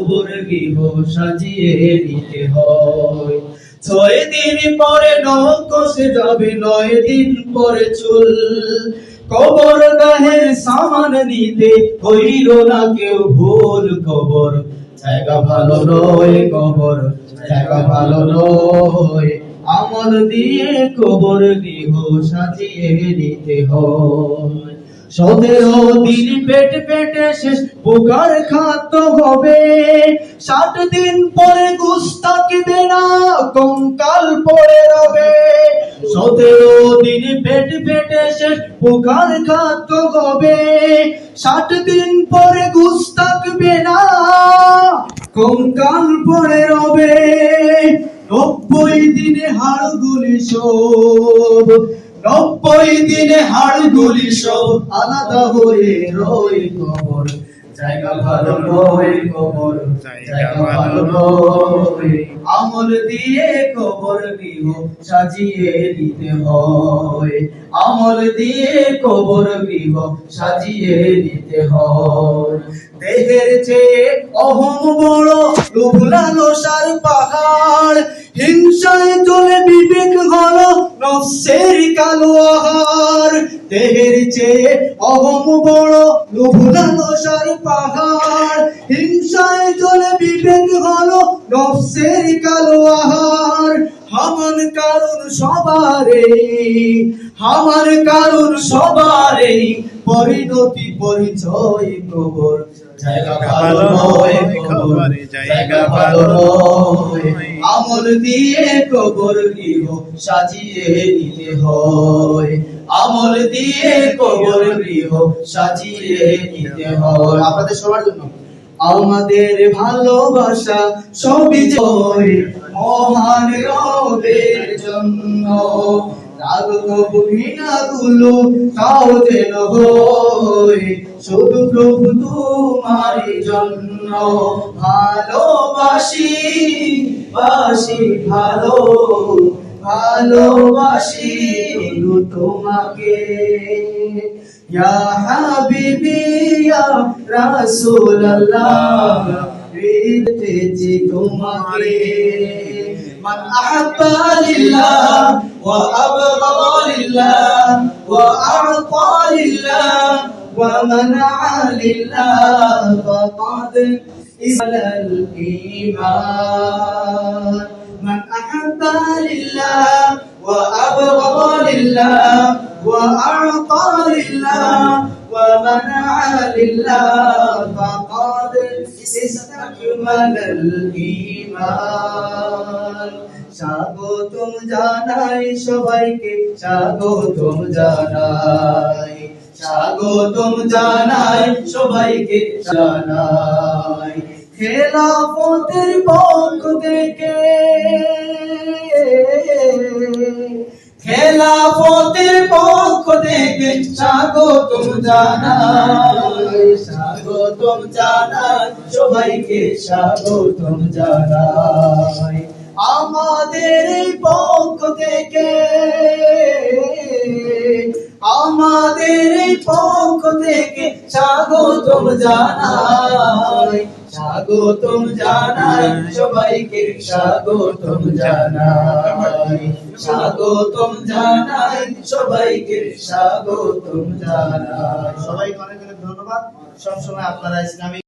কবর গৃহ সাজিয়ে নিতে হয়। ছয় দিন পরে নকশে যাবে, নয় দিন পরে চুল। কবর গাহের সামান নিতে হইল না কেউ ভুল কবর। জায়গা ভালো নয় কবর, জায়গা ভালো নয়। আমল দিয়ে কবর গৃহ সাজিয়ে নিতে হয়। সতেরো দিন পেট পেটে শেষ, পোকার খাদ্য হবে। ষাট দিন পরে গুস্তা কিবে না কঙ্কাল পড়ে রবে। সতেরো দিন পেট পেটে শেষ পোকার খাদ্য হবে। ষাট দিন পরে গুস্তা কিবে না, কঙ্কাল পড়ে রবে। নব্বই দিনে হাড়গুলি সব, নব্বই দিনে হাড়গুলি সব আলাদা হয়ে রই কবর। জায়গা ভালো নয় কবর জায়গা ভালো নয়। আমল দিয়ে কবর গৃহ সাজিয়ে দিতে হয়। আমল দিয়ে কবর গৃহ সাজিয়ে দিতে হয়। দেহের চেয়ে অহম বড় লোভ লালসার পাহাড় হিংসায় চলে হলো নফসের কালো আহার, দেহের চেয়ে অহম বড় লোভ লালসার পাহাড়। হিংসায় চলে বিবেক হলো নফসের কালো আহার। হামান কারণ সবারে হামার কারণ সবারে, পরিণতি পরিচয় কবর জায়গা ভালো নয় জায়গা ভালো নয় আমল দিয়ে কবর গৃহ সাজিয়ে নিতে হয়। আমল দিয়ে কবর গৃহ সাজিয়ে নিতে হয়। আপনাদের সবার জন্য। আমাদের ভালোবাসা সবই জয় মহান রবের জন্য। শুধু প্রভু তোমারই জন্য ভালোবাসি বাসি ভালো ভালোবাসি তোমাকে। ইয়া তোমাকে। من أحب لله وأبغض لله وأعطى لله ومنع لله فقد إسل الإيمان. من أحب لله وأبغض لله وأعطى لله ومنع لله فقد استكمل الإيمان. স্বাগতম জানাই সবাইকে স্বাগতম জানাই। স্বাগতম জানাই সবাইকে, জানাই। খেলাফতের পক্ষ থেকে। খেলাফতের পক্ষ থেকে স্বাগতম জানাই। স্বাগতম জানাই, সবাইকে স্বাগতম জানাই। আমাদের পক্ষ থেকে, আমাদের পক্ষ থেকে স্বাগতম জানাই স্বাগতম জানাই, সবাইকে স্বাগতম জানাই। স্বাগতম জানাই, সবাইকে স্বাগতম জানাই। সবাইকে অনেক অনেক ধন্যবাদ। সবসময় আপনারা ইসলামিক